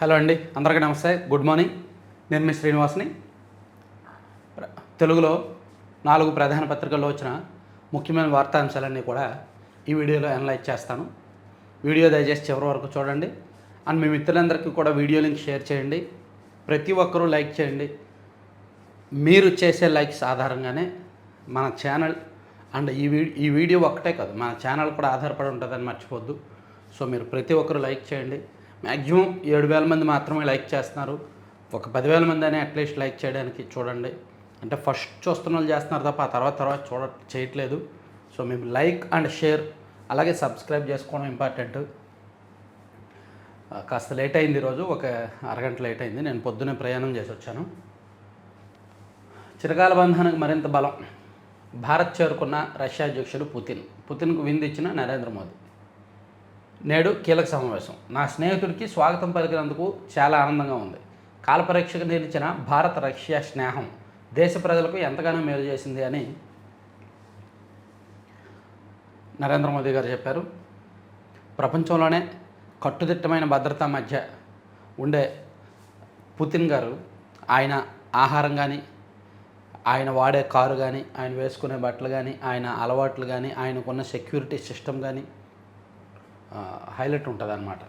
Hello అండి అందరికీ నమస్తే. Good morning. నేను మీ శ్రీనివాస్ని. తెలుగులో నాలుగు ప్రధాన పత్రికల్లో వచ్చిన ముఖ్యమైన వార్తాంశాలన్నీ కూడా ఈ వీడియోలో అనలైజ్ చేస్తాను. వీడియో దయచేసి చివరి వరకు చూడండి. అండ్ మీ మిత్రులందరికీ కూడా వీడియో లింక్ షేర్ చేయండి. ప్రతి ఒక్కరూ లైక్ చేయండి. మీరు చేసే లైక్స్ ఆధారంగానే మన ఛానల్ అండ్ ఈ వీ ఈ వీడియో ఒక్కటే కాదు మన ఛానల్ కూడా ఆధారపడి ఉంటుందని మర్చిపోద్దు సో మీరు ప్రతి ఒక్కరు లైక్ చేయండి. మ్యాక్సిమం ఏడు వేల మంది మాత్రమే లైక్ చేస్తున్నారు. ఒక పదివేల మంది అని అట్లీస్ట్ లైక్ చేయడానికి చూడండి. అంటే ఫస్ట్ చూస్తున్న వాళ్ళు చేస్తున్నారు తప్ప ఆ తర్వాత తర్వాత చూడ చేయట్లేదు. సో మేము లైక్ అండ్ షేర్ అలాగే సబ్స్క్రైబ్ చేసుకోవడం ఇంపార్టెంట్. కాస్త లేట్ అయింది ఈరోజు ఒక అరగంట లేట్ అయింది. నేను పొద్దునే ప్రయాణం చేసి వచ్చాను. చిరకాల బంధానికి మరింత బలం. భారత్ చేరుకున్న రష్యా అధ్యక్షుడు పుతిన్. పుతిన్కు విందిచ్చిన నరేంద్ర మోదీ. నేడు కీలక సమావేశం. నా స్నేహితుడికి స్వాగతం పలికినందుకు చాలా ఆనందంగా ఉంది. కాలపరీక్షకు నిలిచిన భారత రష్యా స్నేహం దేశ ప్రజలకు ఎంతగానో మేలు చేసింది అని నరేంద్ర మోదీ గారు చెప్పారు. ప్రపంచంలోనే కట్టుదిట్టమైన భద్రత మధ్య ఉండే పుతిన్ గారు ఆయన ఆహారం కానీ ఆయన వాడే కారు కానీ ఆయన వేసుకునే బట్టలు కానీ ఆయన అలవాట్లు కానీ ఆయనకున్న సెక్యూరిటీ సిస్టమ్ కానీ హైలైట్ ఉంటుంది అనమాట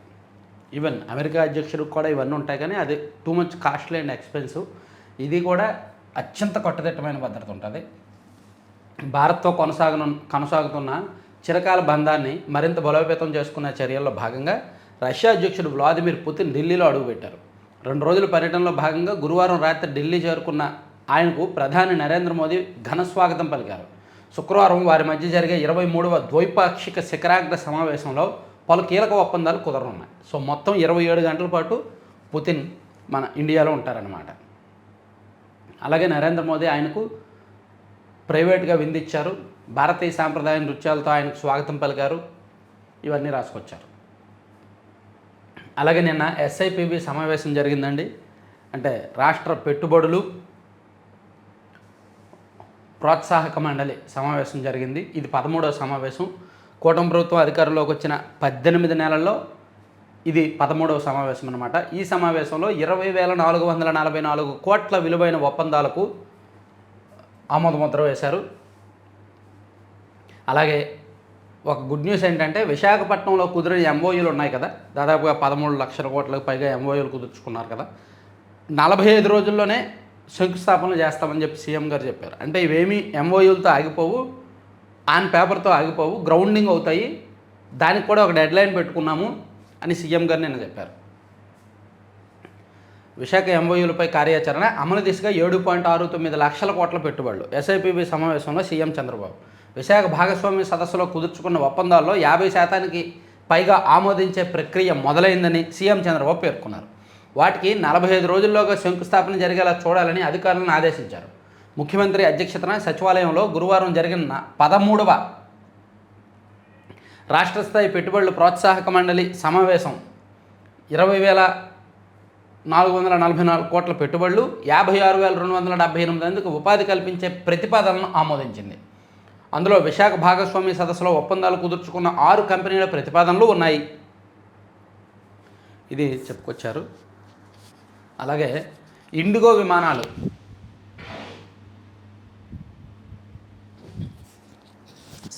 ఈవెన్ అమెరికా అధ్యక్షుడికి కూడా ఇవన్నీ ఉంటాయి కానీ అది too much costly and expensive ఇది కూడా అత్యంత కట్టుదిట్టమైన భద్రత ఉంటుంది. భారత్తో కొనసాగను కొనసాగుతున్న చిరకాల బంధాన్ని మరింత బలోపేతం చేసుకున్న చర్యల్లో భాగంగా రష్యా అధ్యక్షుడు వ్లాదిమిర్ పుతిన్ ఢిల్లీలో అడుగుపెట్టారు రెండు రోజుల పర్యటనలో భాగంగా గురువారం రాత్రి ఢిల్లీ చేరుకున్న ఆయనకు ప్రధాని నరేంద్ర మోదీ ఘన స్వాగతం పలికారు. శుక్రవారం వారి మధ్య జరిగే ఇరవై మూడవ ద్వైపాక్షిక శిఖరాగ్ర సమావేశంలో పలు కీలక ఒప్పందాలు కుదరనున్నాయి. సో మొత్తం ఇరవై ఏడు గంటల పాటు పుతిన్ మన ఇండియాలో ఉంటారన్నమాట. అలాగే నరేంద్ర మోదీ ఆయనకు ప్రైవేట్గా విందిచ్చారు. భారతీయ సాంప్రదాయ నృత్యాలతో ఆయనకు స్వాగతం పలికారు. ఇవన్నీ రాసుకొచ్చారు. అలాగే నిన్న ఎస్ఐపిబి సమావేశం జరిగిందండి. అంటే రాష్ట్ర పెట్టుబడులు ప్రోత్సాహక మండలి సమావేశం జరిగింది. ఇది పదమూడవ సమావేశం. కూటమి ప్రభుత్వం అధికారంలోకి వచ్చిన పద్దెనిమిది నెలల్లో ఇది పదమూడవ సమావేశం అనమాట ఈ సమావేశంలో ఇరవై వేల నాలుగు వందల నలభై నాలుగు కోట్ల విలువైన ఒప్పందాలకు ఆమోదముద్ర వేశారు. అలాగే ఒక గుడ్ న్యూస్ ఏంటంటే విశాఖపట్నంలో కుదిరిన ఎంఓయూలు ఉన్నాయి కదా. దాదాపుగా పదమూడు లక్షల కోట్లకు పైగా ఎంఓయూలు కుదుర్చుకున్నారు కదా. నలభై ఐదు రోజుల్లోనే శంకుస్థాపనలు చేస్తామని చెప్పి సీఎం గారు చెప్పారు. అంటే ఇవేమీ ఎంఓయూలతో ఆగిపోవు. ఆన్ పేపర్తో ఆగిపోవు గ్రౌండింగ్ అవుతాయి. దానికి కూడా ఒక డెడ్ లైన్ పెట్టుకున్నాము అని సీఎం గారు నిన్న చెప్పారు. విశాఖ ఎంఓయూలపై కార్యాచరణ అమలు దిశగా ఏడు పాయింట్ ఆరు తొమ్మిది లక్షల కోట్ల పెట్టుబడులు. ఎస్ఐపిబి సమావేశంలో సీఎం చంద్రబాబు. విశాఖ భాగస్వామ్య సదస్సులో కుదుర్చుకున్న ఒప్పందాల్లో యాభై శాతానికి పైగా ఆమోదించే ప్రక్రియ మొదలైందని సీఎం చంద్రబాబు పేర్కొన్నారు. వాటికి నలభై ఐదు రోజుల్లోగా శంకుస్థాపన జరిగేలా చూడాలని అధికారులను ఆదేశించారు. ముఖ్యమంత్రి అధ్యక్షతన సచివాలయంలో గురువారం జరిగిన పదమూడవ రాష్ట్ర స్థాయి పెట్టుబడుల ప్రోత్సాహక మండలి సమావేశం. ఇరవై వేల నాలుగు వందల నలభై నాలుగు కోట్ల పెట్టుబడులు యాభై ఆరు వేల రెండు వందల డెబ్బై ఎనిమిది మందికి ఉపాధి కల్పించే ప్రతిపాదనను ఆమోదించింది. అందులో విశాఖ భాగస్వామి సదస్సులో ఒప్పందాలు కుదుర్చుకున్న ఆరు కంపెనీల ప్రతిపాదనలు ఉన్నాయి. ఇది చెప్పుకొచ్చారు. అలాగే ఇండిగో విమానాలు.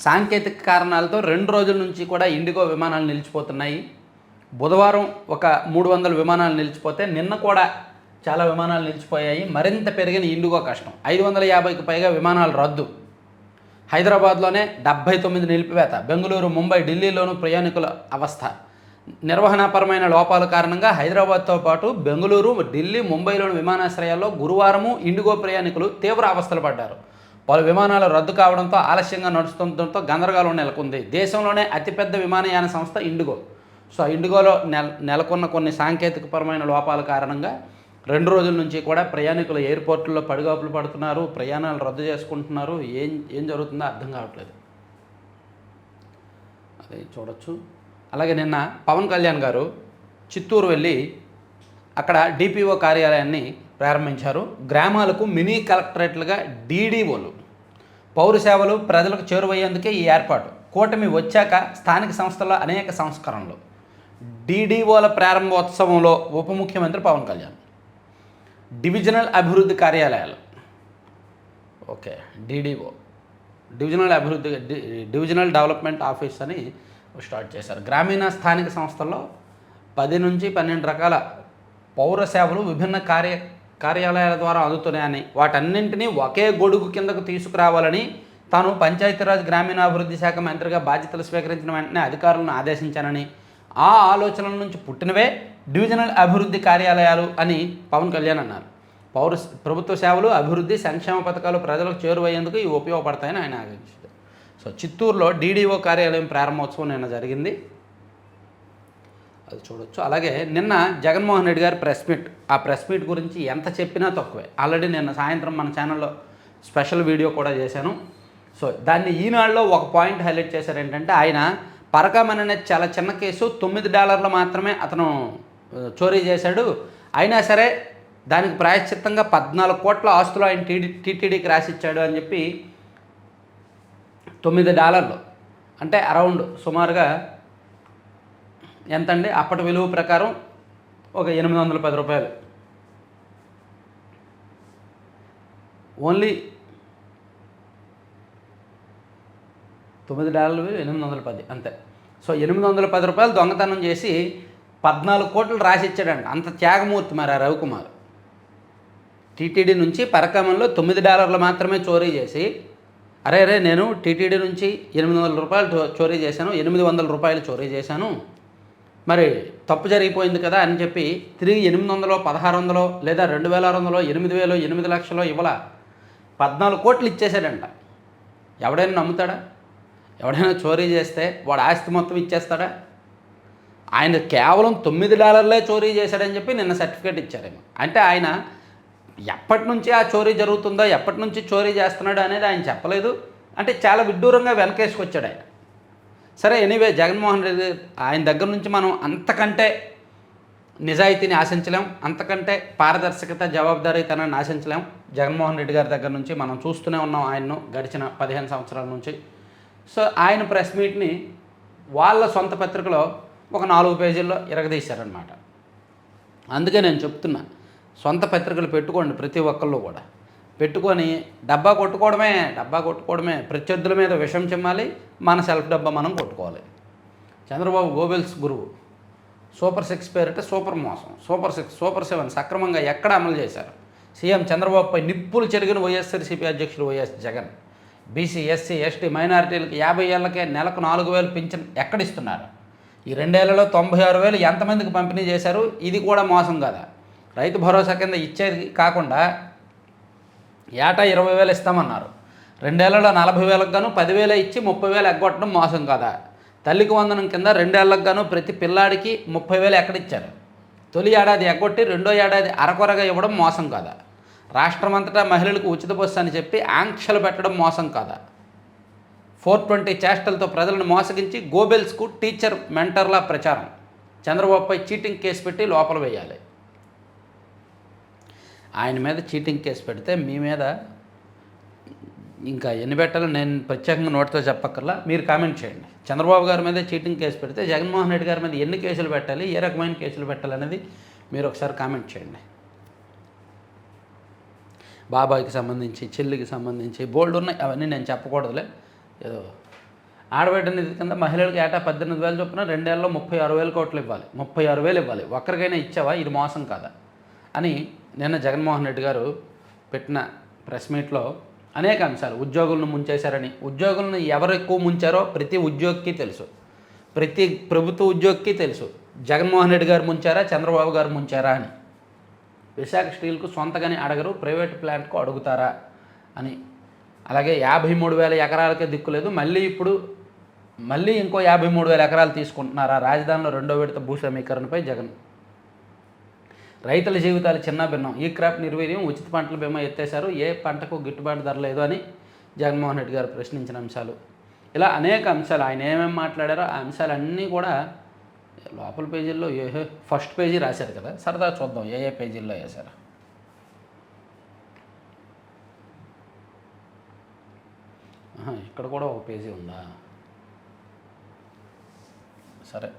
సాంకేతిక కారణాలతో రెండు రోజుల నుంచి కూడా ఇండిగో విమానాలు నిలిచిపోతున్నాయి. బుధవారం ఒక మూడు వందల విమానాలు నిలిచిపోతే నిన్న కూడా చాలా విమానాలు నిలిచిపోయాయి. మరింత పెరిగిన ఇండిగో కష్టం. ఐదు వందల యాభైకి పైగా విమానాలు రద్దు. హైదరాబాద్లోనే డెబ్బై తొమ్మిది నిలిపివేత. బెంగళూరు ముంబై ఢిల్లీలోనూ ప్రయాణికుల అవస్థ. నిర్వహణాపరమైన లోపాల కారణంగా హైదరాబాద్తో పాటు బెంగళూరు ఢిల్లీ ముంబైలోని విమానాశ్రయాల్లో గురువారము ఇండిగో ప్రయాణికులు తీవ్ర అవస్థలు పడ్డారు. పలు విమానాలు రద్దు కావడంతో ఆలస్యంగా నడుస్తుండటంతో గందరగోళం నెలకొంది. దేశంలోనే అతిపెద్ద విమానయాన సంస్థ ఇండిగో. సో ఆ ఇండిగోలో నెల నెలకొన్న కొన్ని సాంకేతికపరమైన లోపాల కారణంగా రెండు రోజుల నుంచి కూడా ప్రయాణికులు ఎయిర్పోర్టుల్లో పడిగాపులు పడుతున్నారు. ప్రయాణాలు రద్దు చేసుకుంటున్నారు. ఏం ఏం జరుగుతుందో అర్థం కావట్లేదు. అదే చూడొచ్చు. అలాగే నిన్న పవన్ కళ్యాణ్ గారు చిత్తూరు వెళ్ళి అక్కడ డిపిఓ కార్యాలయాన్ని ప్రారంభించారు. గ్రామాలకు మినీ కలెక్టరేట్లుగా డీడీఓలు పౌర సేవలు ప్రజలకు చేరువయ్యేందుకే ఈ ఏర్పాటు. కూటమి వచ్చాక స్థానిక సంస్థల అనేక సంస్కరణలు. డీడీఓల ప్రారంభోత్సవంలో ఉప ముఖ్యమంత్రి పవన్ కళ్యాణ్. డివిజనల్ అభివృద్ధి కార్యాలయాలు. Okay DDO. డివిజనల్ అభివృద్ధి డివిజనల్ డెవలప్మెంట్ ఆఫీస్ అని స్టార్ట్ చేశారు. గ్రామీణ స్థానిక సంస్థల్లో పది నుంచి పన్నెండు రకాల పౌర సేవలు విభిన్న కార్య కార్యాలయాల ద్వారా అందుతున్నాయని వాటన్నింటినీ ఒకే గొడుగు కిందకు తీసుకురావాలని తాను పంచాయతీరాజ్ గ్రామీణాభివృద్ధి శాఖ మంత్రిగా బాధ్యతలు స్వీకరించిన వెంటనే అధికారులను ఆదేశించానని ఆ ఆలోచనల నుంచి పుట్టినవే డివిజనల్ అభివృద్ధి కార్యాలయాలు అని పవన్ కళ్యాణ్ అన్నారు. పౌర ప్రభుత్వ సేవలు అభివృద్ధి సంక్షేమ పథకాలు ప్రజలకు చేరువయ్యేందుకు ఇవి ఉపయోగపడతాయని ఆయన ఆదేశించారు. సో చిత్తూరులో డీడీఓ కార్యాలయం ప్రారంభోత్సవం నిన్న జరిగింది. అది చూడొచ్చు. అలాగే నిన్న జగన్మోహన్ రెడ్డి గారి ప్రెస్ మీట్ ఆ ప్రెస్ మీట్ గురించి ఎంత చెప్పినా తక్కువే. ఆల్రెడీ నిన్న సాయంత్రం మన ఛానల్లో స్పెషల్ వీడియో కూడా చేశాను. సో దాన్ని ఈనాడులో ఒక పాయింట్ హైలైట్ చేశారు ఏంటంటే ఆయన పరకమన్ అనే చాలా చిన్న కేసు తొమ్మిది డాలర్లు మాత్రమే అతను చోరీ చేశాడు. అయినా సరే దానికి ప్రాయశ్చిత్తంగా పద్నాలుగు కోట్ల ఆస్తులు ఆయన టీడీ టీటీడీకి రాసిచ్చాడు అని చెప్పి తొమ్మిది డాలర్లు అంటే అరౌండ్ సుమారుగా ఎంతండి? అప్పటి విలువ ప్రకారం ఒక ఎనిమిది వందల పది రూపాయలు. ఓన్లీ తొమ్మిది డాలర్లు ఎనిమిది వందల పది అంతే. సో ఎనిమిది వందల పది రూపాయలు దొంగతనం చేసి పద్నాలుగు కోట్లు రాసిచ్చాడండి అంత త్యాగమూర్తి మరి ఆ రవికుమార్. టీటీడీ నుంచి పరకామంలో తొమ్మిది డాలర్లు మాత్రమే చోరీ చేసి అరే అరే నేను టీటీడీ నుంచి ఎనిమిది వందల రూపాయలు చోరీ చేశాను ఎనిమిది వందల రూపాయలు చోరీ చేశాను మరి తప్పు జరిగిపోయింది కదా అని చెప్పి తిరిగి ఎనిమిది వందలో పదహారు వందలో లేదా రెండు వేల ఆరు వందలో ఎనిమిది వేలు ఎనిమిది లక్షలో ఇవ్వాల? పద్నాలుగు కోట్లు ఇచ్చేసాడంట ఎవడైనా నమ్ముతాడా? ఎవడైనా చోరీ చేస్తే వాడు ఆస్తి మొత్తం ఇచ్చేస్తాడా? ఆయన కేవలం తొమ్మిది డాలర్లే చోరీ చేశాడని చెప్పి నిన్న సర్టిఫికేట్ ఇచ్చారేమో. అంటే ఆయన ఎప్పటి నుంచి ఆ చోరీ జరుగుతుందో ఎప్పటి నుంచి చోరీ చేస్తున్నాడు అనేది ఆయన చెప్పలేదు. అంటే చాలా విడ్డూరంగా వెనకేసుకొచ్చాడు ఆయన. సరే ఎనీవే జగన్మోహన్ రెడ్డి ఆయన దగ్గర నుంచి మనం అంతకంటే నిజాయితీని ఆశించలేం అంతకంటే పారదర్శకత జవాబుదారీతనాన్ని ఆశించలేం. జగన్మోహన్ రెడ్డి గారి దగ్గర నుంచి మనం చూస్తూనే ఉన్నాం ఆయన్ను గడిచిన పదిహేను సంవత్సరాల నుంచి. సో ఆయన ప్రెస్ మీట్ని వాళ్ళ సొంత పత్రికలో ఒక నాలుగు పేజీల్లో ఇరగదీశారనమాట అందుకే నేను చెప్తున్నా సొంత పత్రికలు పెట్టుకోండి ప్రతి ఒక్కళ్ళు కూడా. పెట్టుకొని డబ్బా కొట్టుకోవడమే డబ్బా కొట్టుకోవడమే ప్రత్యర్థుల మీద విషం చిమ్మాలి మన సెల్ఫ్ డబ్బా మనం కొట్టుకోవాలి. చంద్రబాబు గోబెల్స్ గురువు. సూపర్ సిక్స్ పేరిట సూపర్ మోసం. సూపర్ సిక్స్ సూపర్ సెవెన్ సక్రమంగా ఎక్కడ అమలు చేశారు? సీఎం చంద్రబాబుపై నిప్పులు చెరిగిన వైఎస్ఆర్సీపీ అధ్యక్షుడు YS Jagan. BC SC ST మైనారిటీలకు యాభై ఏళ్ళకే నెలకు నాలుగు వేలు పింఛన్ ఎక్కడిస్తున్నారు? ఈ రెండేళ్ళలో తొంభై ఆరు వేలు ఎంతమందికి పంపిణీ చేశారు? ఇది కూడా మోసం కదా? రైతు భరోసా కింద ఇచ్చేది కాకుండా ఏటా ఇరవై వేలు ఇస్తామన్నారు. రెండేళ్ళలో నలభై వేలకు గాను పదివేలు ఇచ్చి ముప్పై వేలు ఎగ్గొట్టడం మోసం కదా? తల్లికి వందనం కింద రెండేళ్ళకు గాను ప్రతి పిల్లాడికి ముప్పై వేలు ఎక్కడిచ్చారు తొలి ఏడాది ఎగ్గొట్టి రెండో ఏడాది అరకొరగా ఇవ్వడం మోసం కదా? రాష్ట్రమంతటా మహిళలకు ఉచిత బస్సు అని చెప్పి ఆంక్షలు పెట్టడం మోసం కదా? ఫోర్ ట్వంటీ చేష్టలతో ప్రజలను మోసగించి గోబెల్స్కు టీచర్ మెంటర్లా ప్రచారం. చంద్రబాబుపై చీటింగ్ కేసు పెట్టి లోపల వేయాలి. ఆయన మీద చీటింగ్ కేసు పెడితే మీ మీద ఇంకా ఎన్ని పెట్టాలో నేను ప్రత్యేకంగా నోటితో చెప్పక్కర్లా. మీరు కామెంట్ చేయండి. చంద్రబాబు గారి మీద చీటింగ్ కేసు పెడితే జగన్మోహన్ రెడ్డి గారి మీద ఎన్ని కేసులు పెట్టాలి ఏ రకమైన కేసులు పెట్టాలనేది మీరు ఒకసారి కామెంట్ చేయండి. బాబాయ్కి సంబంధించి చెల్లికి సంబంధించి బోల్డ్ ఉన్నాయి అవన్నీ నేను చెప్పకూడదులే. ఏదో ఆడబిడ్డ నిధి కింద మహిళలకు ఏటా పద్దెనిమిది వేలు చొప్పున రెండేళ్ళలో ముప్పై ఆరు వేల కోట్లు ఇవ్వాలి. ముప్పై ఆరు వేలు ఇవ్వాలి. ఒక్కరికైనా ఇచ్చావా? ఇది మోసం కాదా? అని నిన్న జగన్మోహన్ రెడ్డి గారు పెట్టిన ప్రెస్ మీట్లో అనేక అంశాలు ఉద్యోగులను ముంచేశారని. ఉద్యోగులను ఎవరు ఎక్కువ ముంచారో ప్రతి ఉద్యోగికి తెలుసు. ప్రతి ప్రభుత్వ ఉద్యోగికి తెలుసు. జగన్మోహన్ రెడ్డి గారు ముంచారా చంద్రబాబు గారు ముంచారా అని. విశాఖ స్టీల్కు సొంతగానే అడగరు ప్రైవేట్ ప్లాంట్కు అడుగుతారా అని. అలాగే యాభై మూడు వేల ఎకరాలకే దిక్కులేదు మళ్ళీ ఇప్పుడు మళ్ళీ ఇంకో యాభై మూడు వేల ఎకరాలు తీసుకుంటున్నారా? రాజధానిలో రెండో విడత భూ సమీకరణపై జగన్ రైతుల జీవితాలు చిన్న భిన్నం. ఈ క్రాప్ నిర్వీర్యం ఉచిత పంటల బీమా ఎత్తేశారు. ఏ పంటకు గిట్టుబాటు ధర లేదు అని జగన్మోహన్ రెడ్డి గారు ప్రశ్నించిన అంశాలు. ఇలా అనేక అంశాలు ఆయన ఏమేమి మాట్లాడారో ఆ అంశాలన్నీ కూడా లోపల పేజీల్లో ఏ ఫస్ట్ పేజీ రాశారు కదా సరదా చూద్దాం ఏ ఏ పేజీల్లో వేశారు. ఇక్కడ కూడా ఒక పేజీ ఉందా? సరే.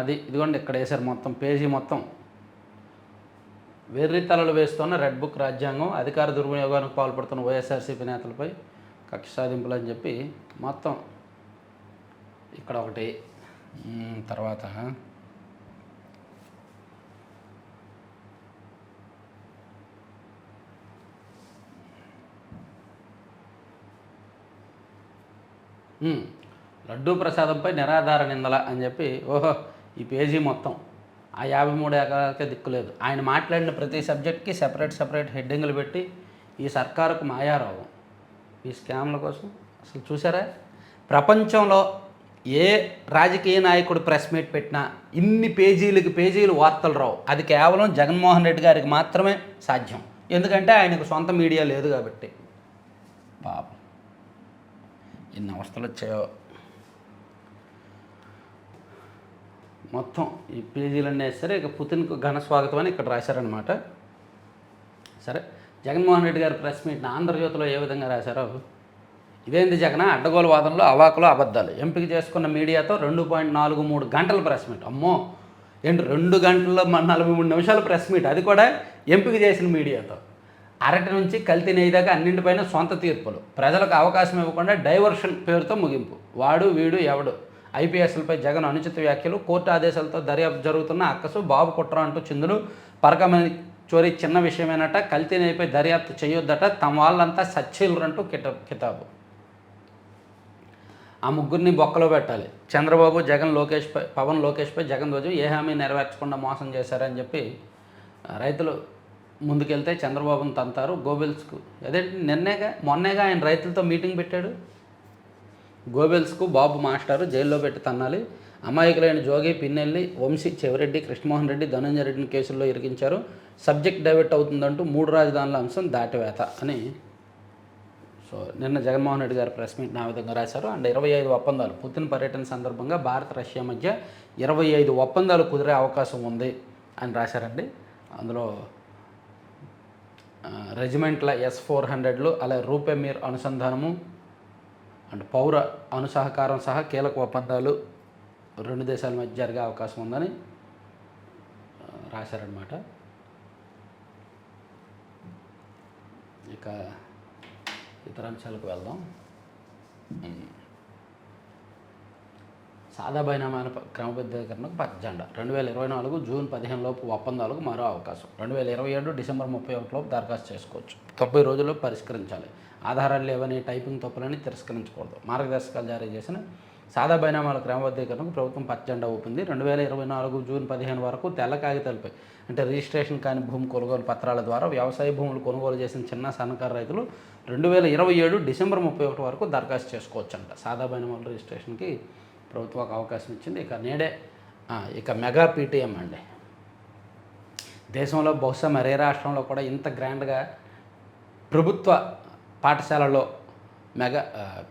అది ఇదిగోండి ఇక్కడ వేశారు మొత్తం పేజీ మొత్తం. వెర్రి తలలు వేస్తున్న రెడ్ బుక్ రాజ్యాంగం అధికార దుర్వినియోగానికి పాల్పడుతున్న వైఎస్ఆర్సీపీ నేతలపై కక్ష సాధింపులు అని చెప్పి మొత్తం ఇక్కడ ఒకటి. తర్వాత. లడ్డూ ప్రసాదంపై నిరాధార నిందల అని చెప్పి ఓహో ఈ పేజీ మొత్తం. ఆ యాభై మూడు ఎకరాలకే దిక్కులేదు ఆయన మాట్లాడిన ప్రతి సబ్జెక్ట్కి సెపరేట్ సెపరేట్ హెడ్డింగ్లు పెట్టి ఈ సర్కారుకు మాయారోగం ఈ స్కామ్ల కోసం అసలు చూసారా ప్రపంచంలో ఏ రాజకీయ నాయకుడు ప్రెస్ మీట్ పెట్టినా ఇన్ని పేజీలకి పేజీలు వార్తలు రావు. అది కేవలం జగన్మోహన్ రెడ్డి గారికి మాత్రమే సాధ్యం. ఎందుకంటే ఆయనకు సొంత మీడియా లేదు కాబట్టి. పాపం. ఎన్ని అవస్థలు వచ్చాయో మొత్తం ఈ పేజీలన్నీ సరే ఇక పుతిన్కు ఘన స్వాగతం అని ఇక్కడ రాశారనమాట సరే జగన్మోహన్ రెడ్డి గారు ప్రెస్ మీట్ని ఆంధ్రజ్యోతిలో ఏ విధంగా రాశారో? ఇదేంది జగన్? అడ్డగోలు వాదనలో అవాకులు అబద్ధాలు. ఎంపిక చేసుకున్న మీడియాతో రెండు పాయింట్ నాలుగు మూడు గంటల ప్రెస్ మీట్. అమ్మో! ఏంటి రెండు గంటల మ- నలభై మూడు నిమిషాల ప్రెస్ మీట్? అది కూడా ఎంపిక చేసిన మీడియాతో. అరటి నుంచి కల్తీ నెయ్యి దాకా అన్నింటిపైన సొంత తీర్పులు. ప్రజలకు అవకాశం ఇవ్వకుండా డైవర్షన్ పేరుతో ముగింపు. వాడు వీడు ఎవడు? ఐపీఎస్లపై జగన్ అనుచిత వ్యాఖ్యలు కోర్టు ఆదేశాలతో దర్యాప్తు జరుగుతున్న అక్కసు బాబు కుట్ర అంటూ చిందులు పరకమని చోరీ చిన్న విషయమేనట కల్తీ నెయ్యిపై దర్యాప్తు చేయొద్దట తమ వాళ్ళంతా సచ్చీలురంటూ కిట కితాబు. ఆ ముగ్గురిని బొక్కలో పెట్టాలి. చంద్రబాబు జగన్ లోకేష్పై పవన్ లోకేష్పై జగన్ రోజు ఏ హామీ నెరవేర్చకుండా మోసం చేశారని చెప్పి రైతులు ముందుకెళ్తే చంద్రబాబును తంతారు. గోబెల్స్కు అదేంటి నిన్నేగా మొన్నేగా ఆయన రైతులతో మీటింగ్ పెట్టాడు? గోబెల్స్కు బాబు మాస్టారు జైల్లో పెట్టి తన్నాలి. అమాయకులైన జోగి పిన్నెల్లి వంశీ చెవిరెడ్డి కృష్ణమోహన్ రెడ్డి ధనంజయ రెడ్డిని కేసుల్లో ఇరికించారు. సబ్జెక్ట్ డైవర్ట్ అవుతుందంటూ మూడు రాజధానుల అంశం దాటివేత అని సో నిన్న జగన్మోహన్ రెడ్డి గారు ప్రెస్ మీట్ నా విధంగా రాశారు. అండ్ ఇరవై ఐదు ఒప్పందాలు. పుతిన్ పర్యటన సందర్భంగా భారత్ రష్యా మధ్య ఇరవై ఐదు ఒప్పందాలు కుదిరే అవకాశం ఉంది అని రాశారండి. అందులో రెజిమెంట్ల ఎస్ ఫోర్ హండ్రెడ్లు అలాగే రూపే మీర్ అనుసంధానము అండ్ పౌర అనుసహకారం సహా కీలక ఒప్పందాలు రెండు దేశాల మధ్య జరిగే అవకాశం ఉందని ఆ, రాశారనమాట ఇక ఇతర అంశాలకు వెళ్దాం. ఉమ్. సాదా క్రమబద్ధీకరణకు పచ్చజెండా. రెండు వేల ఇరవై నాలుగు జూన్ పదిహేను లోపు ఒప్పందాలకు మరో అవకాశం. రెండు వేల ఇరవై ఏడు డిసెంబర్ ముప్పై ఒకటి లోపు దరఖాస్తు చేసుకోవచ్చు. తొంభై రోజుల్లో పరిష్కరించాలి. ఆధారాలు లేవని టైపింగ్ తప్పులని తిరస్కరించకూడదు. మార్గదర్శకాలు జారీ చేసిన సాదా బైనామాల క్రమబద్ధీకరణకు ప్రభుత్వం పచ్చజెండా ఊపింది. రెండు వేల ఇరవై నాలుగు జూన్ పదిహేను వరకు తెల్ల కాగితాలపై అంటే రిజిస్ట్రేషన్ కాని భూమి కొనుగోలు పత్రాల ద్వారా వ్యవసాయ భూములు కొనుగోలు చేసిన చిన్న సన్నకారు రైతులు రెండు వేల ఇరవై ఏడు డిసెంబర్ ముప్పై ఒకటి వరకు దరఖాస్తు చేసుకోవచ్చంట. సాదా బైనామాల రిజిస్ట్రేషన్కి ప్రభుత్వం అవకాశం ఇచ్చింది. ఇక నేడే ఇక మెగా పీటీఎం అండి. దేశంలో బహుశా మరే రాష్ట్రంలో కూడా ఇంత గ్రాండ్గా ప్రభుత్వ పాఠశాలలో mega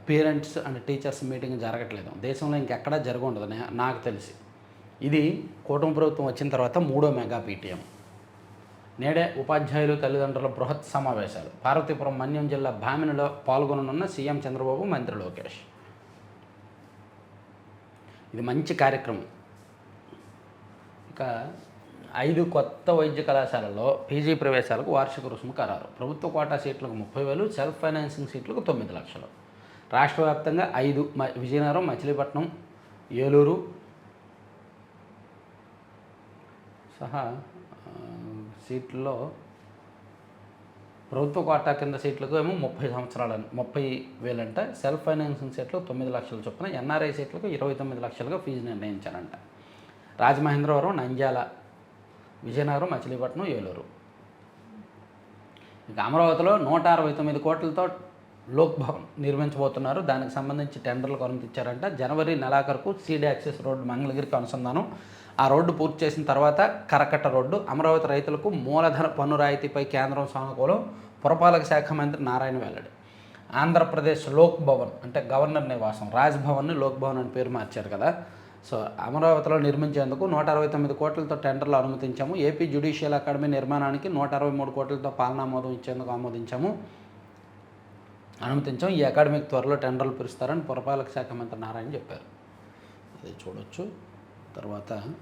parents and teachers meeting జరగట్లేదు. దేశంలో ఇంకెక్కడా జరగundదు నాకు తెలిసి. ఇది కూటమి ప్రభుత్వం వచ్చిన తర్వాత మూడో మెగా పీటీఎం. నేడే ఉపాధ్యాయులు తల్లిదండ్రుల బృహత్ సమావేశాలు. పార్వతీపురం మన్యం జిల్లా భామినిలో పాల్గొననున్న సీఎం చంద్రబాబు మంత్రి లోకేష్. ఇది మంచి కార్యక్రమం. ఇక ఐదు కొత్త వైద్య కళాశాలలో పీజీ ప్రవేశాలకు వార్షిక రుసుము ఖరారు. ప్రభుత్వ కోటా సీట్లకు ముప్పై వేలు సెల్ఫ్ ఫైనాన్సింగ్ సీట్లకు తొమ్మిది లక్షలు. రాష్ట్ర వ్యాప్తంగా ఐదు మ- విజయనగరం మచిలీపట్నం ఏలూరు సహా ఆ, సీట్లలో ప్రభుత్వ కోటా కింద సీట్లకు ఏమో ముప్పై సంవత్సరాల ముప్పై వేలంట. సెల్ఫ్ ఫైనాన్సింగ్ సీట్లు తొమ్మిది లక్షల చొప్పున ఎన్ఆర్ఐ సీట్లకు ఇరవై తొమ్మిది లక్షలుగా ఫీజు నిర్ణయించారంట. రాజమహేంద్రవరం నంద్యాల విజయనగరం మచిలీపట్నం ఏలూరు. ఇక అమరావతిలో నూట అరవై తొమ్మిది కోట్లతో లోక్ భవన్ నిర్మించబోతున్నారు. దానికి సంబంధించి టెండర్లు కొనతిచ్చారంట జనవరి నెలాఖరుకు సీడ్ యాక్సెస్ రోడ్డు మంగళగిరికి అనుసంధానం. ఆ రోడ్డు పూర్తి చేసిన తర్వాత కరకట్ట రోడ్డు. అమరావతి రైతులకు మూలధన పన్ను రాయితీపై కేంద్రం సానుకూలం. పురపాలక శాఖ మంత్రి నారాయణ వెల్లడి. ఆంధ్రప్రదేశ్ లోక్ భవన్ అంటే గవర్నర్ నివాసం. రాజ్భవన్ని లోక్ భవన్ అని పేరు మార్చారు కదా. సో అమరావతిలో నిర్మించేందుకు నూట అరవై తొమ్మిది కోట్లతో టెండర్లు అనుమతించాము. ఏపీ జ్యుడిషియల్ అకాడమీ నిర్మాణానికి నూట అరవై మూడు కోట్లతో పాలనామోదం ఇచ్చేందుకు ఆమోదించాము. అనుమతించాం. ఈ అకాడమిక్ త్వరలో టెండర్లు పిలుస్తారని పురపాలక శాఖ మంత్రి నారాయణ చెప్పారు. అది చూడొచ్చు. తర్వాత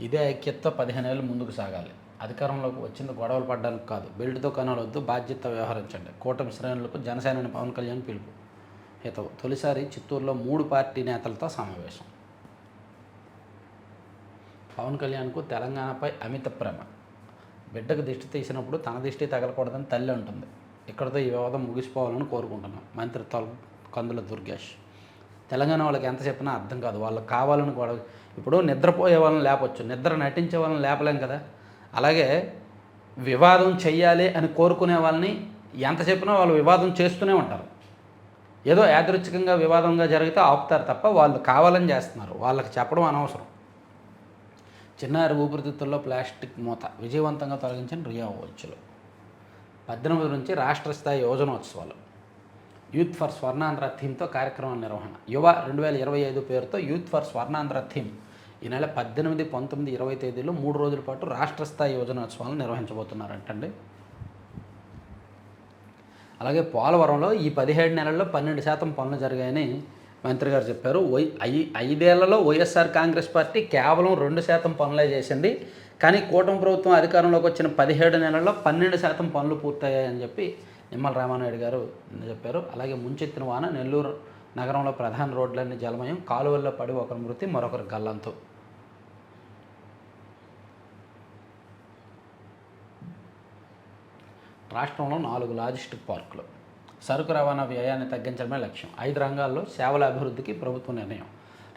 ఇదే ఐక్యత పదిహేను ఏళ్ళు ముందుకు సాగాలి. అధికారంలోకి వచ్చింది గొడవలు పడడానికి కాదు. బెల్ట్తో కనాలొద్దు బాధ్యత వ్యవహరించండి. కూటమి శ్రేణులకు జనసేనని పవన్ కళ్యాణ్ పిలుపు. హితవు తొలిసారి చిత్తూరులో మూడు పార్టీ నేతలతో సమావేశం. పవన్ కళ్యాణ్కు తెలంగాణపై అమిత ప్రేమ. బిడ్డకు దిష్టి తీసినప్పుడు తన దిష్టి తగలకూడదని తల్లి ఉంటుంది ఇక్కడితో ఈ వివాదం ముగిసిపోవాలని కోరుకుంటున్నాం. మంత్రి తొల కందుల దుర్గేష్. తెలంగాణ వాళ్ళకి ఎంత చెప్పినా అర్థం కాదు. వాళ్ళకి కావాలని గొడవ ఇప్పుడు నిద్రపోయే వాళ్ళని లేపొచ్చు. నిద్ర నటించే వాళ్ళని లేపలేం కదా. అలాగే వివాదం చెయ్యాలి అని కోరుకునే వాళ్ళని ఎంత చెప్పినా వాళ్ళు వివాదం చేస్తూనే ఉంటారు. ఏదో యాదృచ్ఛికంగా వివాదంగా జరిగితే ఆపుతారు తప్ప వాళ్ళు కావాలని చేస్తున్నారు. వాళ్ళకి చెప్పడం అనవసరం. చిన్నారి ఊపిరితిత్తుల్లో ప్లాస్టిక్ మూత విజయవంతంగా తొలగించిన రియా వచ్చులు పద్దెనిమిది నుంచి రాష్ట్ర స్థాయి యోజనోత్సవాలు. యూత్ ఫర్ స్వర్ణాంధ్ర థీమ్తో కార్యక్రమం నిర్వహణ. యువ రెండు వేల ఇరవై ఐదు పేరుతో యూత్ ఫర్ స్వర్ణాంధ్ర థీమ్. ఈ నెల పద్దెనిమిది పంతొమ్మిది ఇరవై తేదీలో మూడు రోజుల పాటు రాష్ట్ర స్థాయి యోజనోత్సవాలను నిర్వహించబోతున్నారంటండి. అలాగే పోలవరంలో ఈ పదిహేడు నెలల్లో పన్నెండు శాతం పనులు జరిగాయని మంత్రి గారు చెప్పారు వై ఐ ఐదేళ్ళలో వైఎస్ఆర్ కాంగ్రెస్ పార్టీ కేవలం రెండు శాతం పనులే చేసింది. కానీ కూటమి ప్రభుత్వం అధికారంలోకి వచ్చిన పదిహేడు నెలల్లో పన్నెండు శాతం పనులు పూర్తయ్యాయని చెప్పి నిమ్మల రామానాయుడు గారు చెప్పారు. అలాగే ముంచెత్తిన వాన నెల్లూరు నగరంలో ప్రధాన రోడ్లన్నీ జలమయం కాలువల్లో పడి ఒకరి మృతి మరొకరు గల్లంతో. రాష్ట్రంలో నాలుగు లాజిస్టిక్ పార్కులు. సరుకు రవాణా వ్యయాన్ని తగ్గించడమే లక్ష్యం. ఐదు రంగాల్లో సేవల అభివృద్ధికి ప్రభుత్వ నిర్ణయం.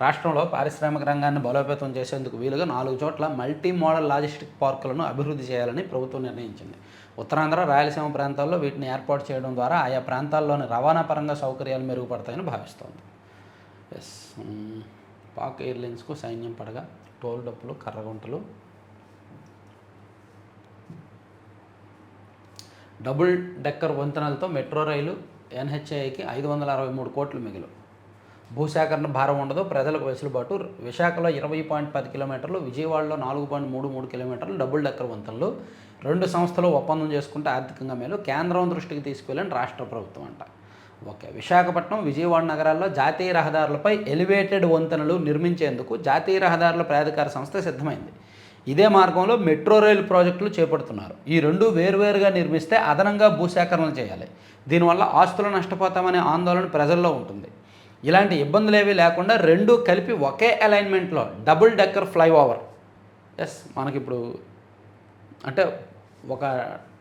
రాష్ట్రంలో పారిశ్రామిక రంగాన్ని బలోపేతం చేసేందుకు వీలుగా నాలుగు చోట్ల మల్టీ మోడల్ లాజిస్టిక్ పార్కులను అభివృద్ధి చేయాలని ప్రభుత్వం నిర్ణయించింది. ఉత్తరాంధ్ర రాయలసీమ ప్రాంతాల్లో వీటిని ఏర్పాటు చేయడం ద్వారా ఆయా ప్రాంతాల్లోని రవాణా పరంగా సౌకర్యాలు మెరుగుపడతాయని భావిస్తోంది. ఎస్ పాక్ ఎయిర్లైన్స్కు సైన్యం పడగా టోల్ డప్పులు కర్రగుంటలు డబుల్ డెక్కర్ వంతెనలతో మెట్రో రైలు ఎన్హెచ్ఐకి ఐదు వందల అరవై మూడు కోట్లు మిగిలి. భూసేకరణ భారం ఉండదు ప్రజలకు వెసులుబాటు. విశాఖలో ఇరవై పాయింట్ పది కిలోమీటర్లు విజయవాడలో నాలుగు పాయింట్ మూడు మూడు కిలోమీటర్లు డబుల్ డెక్కర్ వంతెనలు. రెండు సంస్థలు ఒప్పందం చేసుకుంటే ఆర్థికంగా మేలు. కేంద్రం దృష్టికి తీసుకువెళ్ళని రాష్ట్ర ప్రభుత్వం అంట. ఓకే విశాఖపట్నం విజయవాడ నగరాల్లో జాతీయ రహదారులపై ఎలివేటెడ్ వంతెనలు నిర్మించేందుకు జాతీయ రహదారుల ప్రాధికార సంస్థ సిద్ధమైంది. ఇదే మార్గంలో మెట్రో రైలు ప్రాజెక్టులు చేపడుతున్నారు. ఈ రెండు వేరువేరుగా నిర్మిస్తే అదనంగా భూసేకరణ చేయాలి. దీనివల్ల ఆస్తులు నష్టపోతామనే ఆందోళన ప్రజల్లో ఉంటుంది. ఇలాంటి ఇబ్బందులు ఏవి లేకుండా రెండు కలిపి ఒకే అలైన్మెంట్లో డబుల్ డెక్కర్ ఫ్లైఓవర్. ఎస్ మనకిప్పుడు అంటే ఒక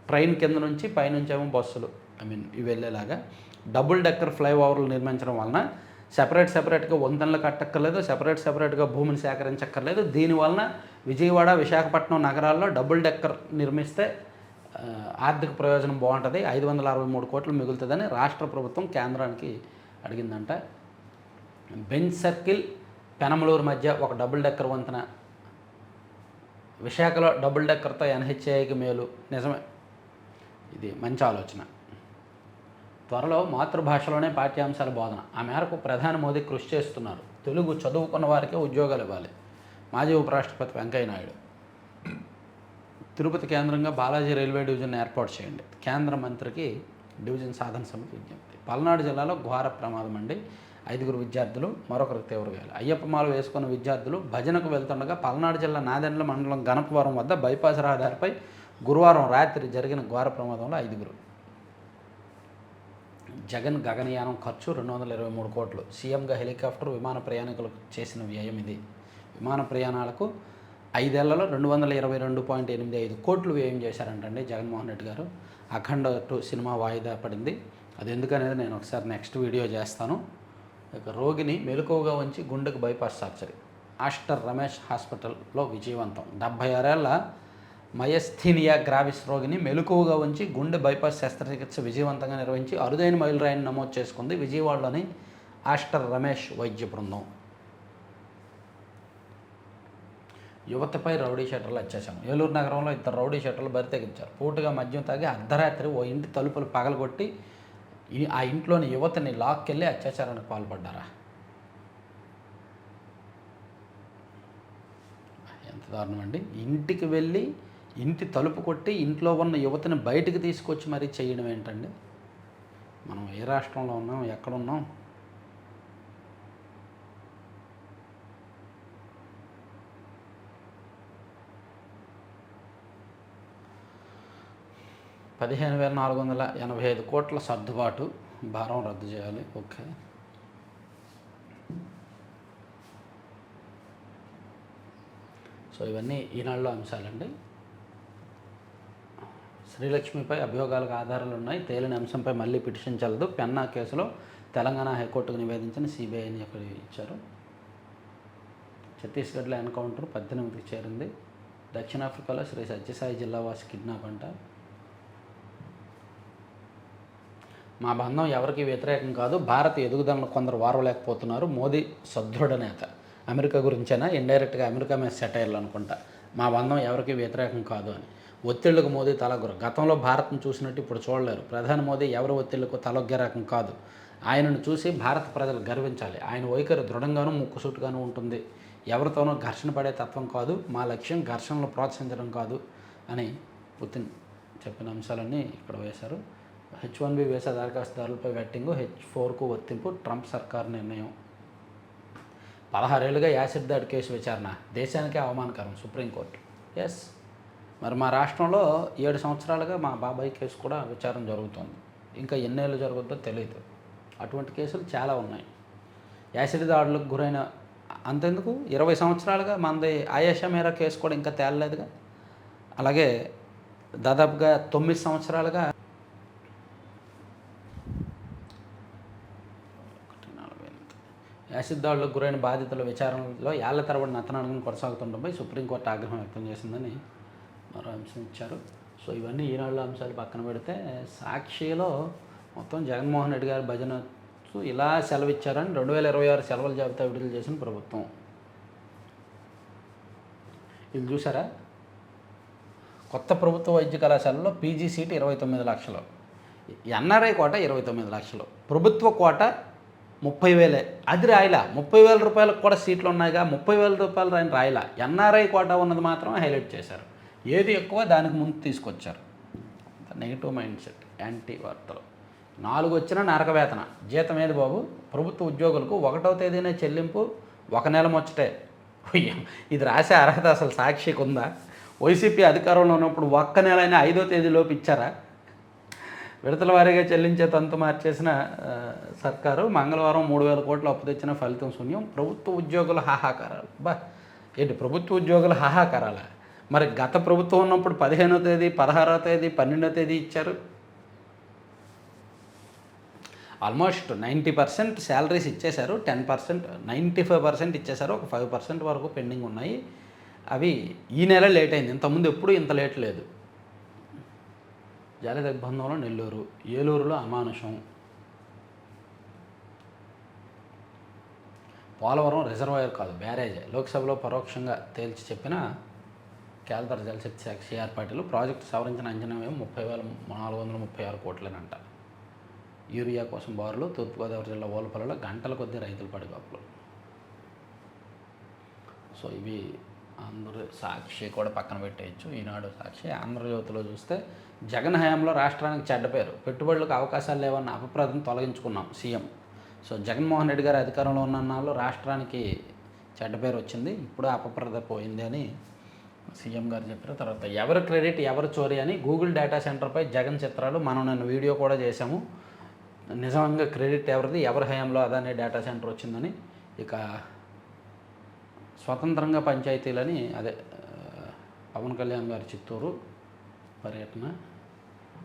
ట్రైన్ కింద నుంచి పైనుంచేమో బస్సులు ఐ మీన్ ఇవి వెళ్ళేలాగా డబుల్ డెక్కర్ ఫ్లైఓవర్లు నిర్మించడం వలన సెపరేట్ సెపరేట్గా వంతెనలు కట్టక్కర్లేదు సెపరేట్ సెపరేట్గా భూమిని సేకరించక్కర్లేదు. దీనివలన విజయవాడ విశాఖపట్నం నగరాల్లో డబుల్ డెక్కర్ నిర్మిస్తే ఆర్థిక ప్రయోజనం బాగుంటుంది. ఐదు వందల అరవై మూడు కోట్లు మిగులుతుందని రాష్ట్ర ప్రభుత్వం కేంద్రానికి అడిగిందంట. బెంచ్ సర్కిల్ పెనమలూరు మధ్య ఒక డబుల్ డెక్కర్ వంతెన. విశాఖలో డబుల్ డెక్కర్తో ఎన్హెచ్ఐకి మేలు. నిజమే. ఇది మంచి ఆలోచన. త్వరలో మాతృభాషలోనే పాఠ్యాంశాల బోధన. ఆ మేరకు ప్రధాని మోదీ కృషి చేస్తున్నారు. తెలుగు చదువుకున్న వారికే ఉద్యోగాలు ఇవ్వాలి. మాజీ ఉపరాష్ట్రపతి వెంకయ్య నాయుడు. తిరుపతి కేంద్రంగా బాలాజీ రైల్వే డివిజన్ ఏర్పాటు చేయండి. కేంద్ర మంత్రికి డివిజన్ సాధన సమితి విజ్ఞప్తి. పల్నాడు జిల్లాలో ఘోర ప్రమాదం అండి. ఐదుగురు విద్యార్థులు మరొకరు తీవ్రగాయాలు అయ్యప్ప మాల వేసుకున్న విద్యార్థులు భజనకు వెళ్తుండగా పల్నాడు జిల్లా నాదెండ్ల మండలం గణపవరం వద్ద బైపాస్ రహదారిపై గురువారం రాత్రి జరిగిన ఘోర ప్రమాదంలో ఐదుగురు జగన్ గగనయానం ఖర్చు రెండు వందల ఇరవై మూడు కోట్లు. సీఎంగా హెలికాప్టర్ విమాన ప్రయాణికులకు చేసిన వ్యయం ఇది. విమాన ప్రయాణాలకు ఐదేళ్ళలో రెండు వందల ఇరవై రెండు పాయింట్ ఎనిమిది ఐదు కోట్లు వ్యయం చేశారంటండి జగన్మోహన్ రెడ్డి గారు. అఖండ టూ సినిమా వాయిదా పడింది. అది ఎందుకనేది నేను ఒకసారి నెక్స్ట్ వీడియో చేస్తాను. ఇక రోగిని మెలకువగా ఉంచి గుండెకు బైపాస్ సర్జరీ. ఆస్టర్ రమేష్ హాస్పిటల్లో విజయవంతం. డెబ్బై ఆరేళ్ళ మయస్థీనియా గ్రావిస్ రోగిని మెలకువగా ఉంచి గుండె బైపాస్ శస్త్రచికిత్స విజయవంతంగా నిర్వహించి అరుదైన మైలురాయిని నమోదు చేసుకుంది. విజయవాడలోని ఆస్టర్ రమేష్ వైద్య బృందం. యువతపై రౌడీ షట్టర్లు అత్యాచారం ఏలూరు నగరంలో ఇద్దరు రౌడీ షట్టర్లు బరి తెగించారు. పూర్తిగా మద్యం తాగి అర్ధరాత్రి ఓ ఇంటి తలుపులు పగలగొట్టి ఈ- ఆ ఇంట్లోని యువతని లాక్కెళ్ళి అత్యాచారానికి పాల్పడ్డారా? ఎంత దారుణం అండి ఇంటికి వెళ్ళి ఇంటి తలుపు కొట్టి ఇంట్లో ఉన్న యువతని బయటికి తీసుకొచ్చి మరీ చేయడం ఏంటండి? మనం ఏ రాష్ట్రంలో ఉన్నాం ఎక్కడున్నాం పదిహేను వేల నాలుగు వందల ఎనభై ఐదు కోట్ల సర్దుబాటు. భారం రద్దు చేయాలి. ఓకే. సో ఇవన్నీ ఈనాడులో అంశాలండి. శ్రీలక్ష్మిపై అభియోగాలకు ఆధారాలు ఉన్నాయి తేలిన అంశంపై మళ్ళీ పిటిషన్ చల్లదు. పెన్నా కేసులో తెలంగాణ హైకోర్టుకు నివేదించిన సిబిఐని అక్కడ ఇచ్చారు. ఛత్తీస్గఢ్లో ఎన్కౌంటర్ పద్దెనిమిదికి చేరింది. దక్షిణాఫ్రికాలో శ్రీ సత్యసాయి జిల్లావాసి కిడ్నాప్ అంట. మా బంధం ఎవరికి వ్యతిరేకం కాదు. భారత ఎదుగుదలను కొందరు వారవలేకపోతున్నారు. మోదీ సదృఢ నేత. అమెరికా గురించైనా? ఇండైరెక్ట్గా అమెరికా మీద సెటైర్లు అనుకుంటా. మా బంధం ఎవరికి వ్యతిరేకం కాదు అని. ఒత్తిళ్ళకు మోదీ తలగురు. గతంలో భారత్ను చూసినట్టు ఇప్పుడు చూడలేరు. ప్రధాని మోదీ ఎవరి ఒత్తిళ్ళకు తలొగ్గే రకం కాదు. ఆయనను చూసి భారత ప్రజలు గర్వించాలి. ఆయన వైఖరి దృఢంగాను ముక్కుసూటుగానూ ఉంటుంది. ఎవరితోనూ ఘర్షణ పడే తత్వం కాదు. మా లక్ష్యం ఘర్షణలు ప్రోత్సహించడం కాదు అని పుతిన్ చెప్పిన అంశాలన్నీ ఇక్కడ వేశారు. హెచ్ వన్ బి వీసా దరఖాస్తుదారులపై వెట్టింగు హెచ్ ఫోర్కు వర్తింపు ట్రంప్ సర్కార్ నిర్ణయం. పదహారేళ్ళుగా యాసిడ్ దాడి కేసు విచారణ. దేశానికే అవమానకరం సుప్రీంకోర్టు. ఎస్. మరి మా రాష్ట్రంలో ఏడు సంవత్సరాలుగా మా బాబాయ్ కేసు కూడా విచారణ జరుగుతుంది. ఇంకా ఎన్నేళ్ళు జరుగుతుందో తెలియదు అటువంటి కేసులు చాలా ఉన్నాయి. యాసిడ్ దాడులకు గురైన అంతెందుకు? ఇరవై సంవత్సరాలుగా మనది ఆయేషా మేరా కేసు కూడా ఇంకా తేలలేదుగా? అలాగే దాదాపుగా తొమ్మిది సంవత్సరాలుగా యాసిడ్ దాడులకు గురైన బాధితుల విచారణలో ఏళ్ళ తరబడి నత్తనడుగును కొనసాగుతుండపై సుప్రీంకోర్టు ఆగ్రహం వ్యక్తం చేసిందని మరో అంశం ఇచ్చారు. సో ఇవన్నీ ఈనాళ్ళ అంశాలు పక్కన పెడితే సాక్షిలో మొత్తం జగన్మోహన్ రెడ్డి గారి భజన ఇలా సెలవు ఇచ్చారని రెండు వేల ఇరవై ఆరు సెలవుల జాబితా విడుదల చేసిన ప్రభుత్వం. ఇది చూసారా కొత్త ప్రభుత్వ వైద్య కళాశాలలో పీజీ సీట్ ఇరవై తొమ్మిది లక్షలు. ఎన్ఆర్ఐ కోట ఇరవై తొమ్మిది లక్షలు. ప్రభుత్వ కోట ముప్పై వేలే. అది రాయలా? ముప్పై వేల రూపాయలకు కూడా సీట్లు ఉన్నాయిగా. ముప్పై వేల రూపాయలు రాయని రాయలా? ఎన్ఆర్ఐ కోట ఉన్నది మాత్రం హైలైట్ చేశారు. ఏది ఎక్కువ దానికి ముందు తీసుకొచ్చారు. నెగిటివ్ మైండ్ సెట్ యాంటీ వార్తలు. నాలుగు వచ్చిన నరక వేతన. జీతం ఏది బాబు? ప్రభుత్వ ఉద్యోగులకు ఒకటవ తేదీనే చెల్లింపు ఒక నెల ముచ్చటే. ఇది రాసే అర్హత అసలు సాక్షికి ఉందా? వైసీపీ అధికారంలో ఉన్నప్పుడు ఒక్క నెలైనా ఐదో తేదీలోపు ఇచ్చారా? విడతల వారీగా చెల్లించే తంతు మార్చేసిన సర్కారు మంగళవారం మూడు వేల కోట్లు అప్పు తెచ్చిన ఫలితం శూన్యం. ప్రభుత్వ ఉద్యోగుల హాహాకారాలు. బా ఏంటి? ప్రభుత్వ ఉద్యోగుల హాహాకారాల? మరి గత ప్రభుత్వం ఉన్నప్పుడు పదిహేనో తేదీ పదహారో తేదీ పన్నెండో తేదీ ఇచ్చారు. ఆల్మోస్ట్ నైంటీ పర్సెంట్ శాలరీస్ ఇచ్చేశారు ten percent ninety five percent ఇచ్చేశారు ఒక ఫైవ్ పర్సెంట్ వరకు పెండింగ్ ఉన్నాయి. అవి ఈ నెల లేట్ అయింది ఇంతకుముందు ఎప్పుడు ఇంత లేట్ లేదు. జాలి దిగ్బంధంలో నెల్లూరు ఏలూరులో అమానుషం. పోలవరం రిజర్వాయర్ కాదు బ్యారేజ్. లోక్సభలో పరోక్షంగా తేల్చి చెప్పిన కేంద్ర జలశక్తి శాఖ సిఆర్ పార్టీలు ప్రాజెక్టు సవరించిన అంచనా వ్యయం ముప్పై వేల నాలుగు వందల ముప్పై ఆరు కోట్లేనంట యూరియా కోసం బారులు తూర్పుగోదావరి జిల్లా ఓలపల్లిలో గంటల కొద్దీ రైతులు పడిగాపులు సో ఇవి అందరూ సాక్షి కూడా పక్కన పెట్టేయచ్చు. ఈనాడు సాక్షి ఆంధ్రజ్యోతిలో చూస్తే జగన్ హయాంలో రాష్ట్రానికి చెడ్డ పేరు. పెట్టుబడులకు అవకాశాలు లేవన్న అపప్రదం తొలగించుకున్నాం సీఎం. సో జగన్మోహన్ రెడ్డి గారు అధికారంలో ఉన్న నాళ్ళు రాష్ట్రానికి చెడ్డ పేరు వచ్చింది. ఇప్పుడు అపప్రద పోయింది అని సీఎం గారు చెప్పారు తర్వాత ఎవరు క్రెడిట్ ఎవరు చోరీ అని గూగుల్ డేటా సెంటర్పై జగన్ చిత్రాలు మనం నిన్న వీడియో కూడా చేశాము. నిజంగా క్రెడిట్ ఎవరిది ఎవరి హయాంలో అదనే డేటా సెంటర్ వచ్చిందని ఇక స్వతంత్రంగా పంచాయతీలని అదే పవన్ కళ్యాణ్ గారి చిత్తూరు పర్యటన.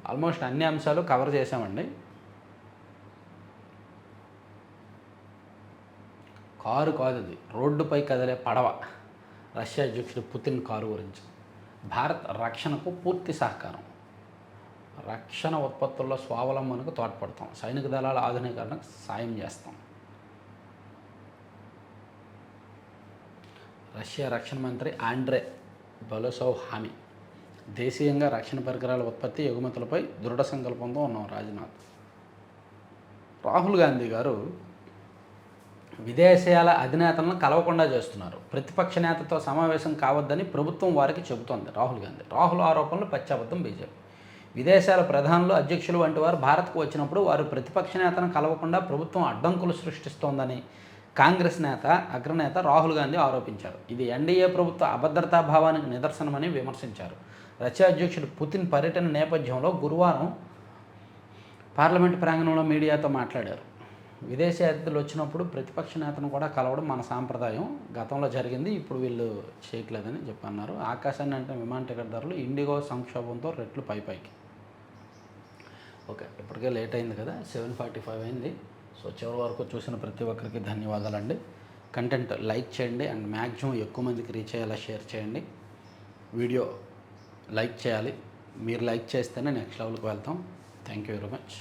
ఆల్మోస్ట్ అన్ని అంశాలు కవర్ చేశామండి. కారు కాదు అది రోడ్డుపై కదిలే పడవ. రష్యా అధ్యక్షుడు పుతిన్ కారు గురించి. భారత్ రక్షణకు పూర్తి సహకారం. రక్షణ ఉత్పత్తుల్లో స్వావలంబనకు తోడ్పడతాం. సైనిక దళాల ఆధునీకరణకు సాయం చేస్తాం. రష్యా రక్షణ మంత్రి ఆండ్రే బలోసోవ్ హామీ. దేశీయంగా రక్షణ పరికరాల ఉత్పత్తి ఎగుమతులపై దృఢ సంకల్పంతో ఉన్నాం రాజ్నాథ్. రాహుల్ గాంధీ గారు విదేశీయాల అధినేతలను కలవకుండా చేస్తున్నారు. ప్రతిపక్ష నేతతో సమావేశం కావద్దని ప్రభుత్వం వారికి చెబుతోంది రాహుల్ గాంధీ. రాహుల్ ఆరోపణలు పశ్చాబద్ధం బీజేపీ. విదేశాల ప్రధానులు అధ్యక్షులు వంటి వారు భారత్కు వచ్చినప్పుడు వారు ప్రతిపక్ష నేతను కలవకుండా ప్రభుత్వం అడ్డంకులు సృష్టిస్తోందని కాంగ్రెస్ నేత అగ్రనేత రాహుల్ గాంధీ ఆరోపించారు. ఇది ఎన్డీఏ ప్రభుత్వ అభద్రతా భావానికి నిదర్శనమని విమర్శించారు. రష్యా అధ్యక్షుడు పుతిన్ పర్యటన నేపథ్యంలో గురువారం పార్లమెంటు ప్రాంగణంలో మీడియాతో మాట్లాడారు. విదేశీ అతిథులు వచ్చినప్పుడు ప్రతిపక్ష నేతను కూడా కలవడం మన సాంప్రదాయం. గతంలో జరిగింది ఇప్పుడు వీళ్ళు చేయట్లేదని చెప్పి అన్నారు ఆకాశాన్ని అంటే విమాన టికెట్ ధరలు ఇండిగో సంక్షోభంతో రెట్లు పై పైకి. ఓకే ఇప్పటికే లేట్ అయింది కదా సెవెన్ ఫార్టీ ఫైవ్ అయింది. సో చివరి వరకు చూసిన ప్రతి ఒక్కరికి ధన్యవాదాలండి. కంటెంట్ లైక్ చేయండి అండ్ మ్యాక్సిమం ఎక్కువ మందికి రీచ్ అయ్యేలా షేర్ చేయండి. వీడియో లైక్ చేయాలి. మీరు లైక్ చేస్తేనే నెక్స్ట్ లెవెల్కి వెళ్తాం. Thank you very much.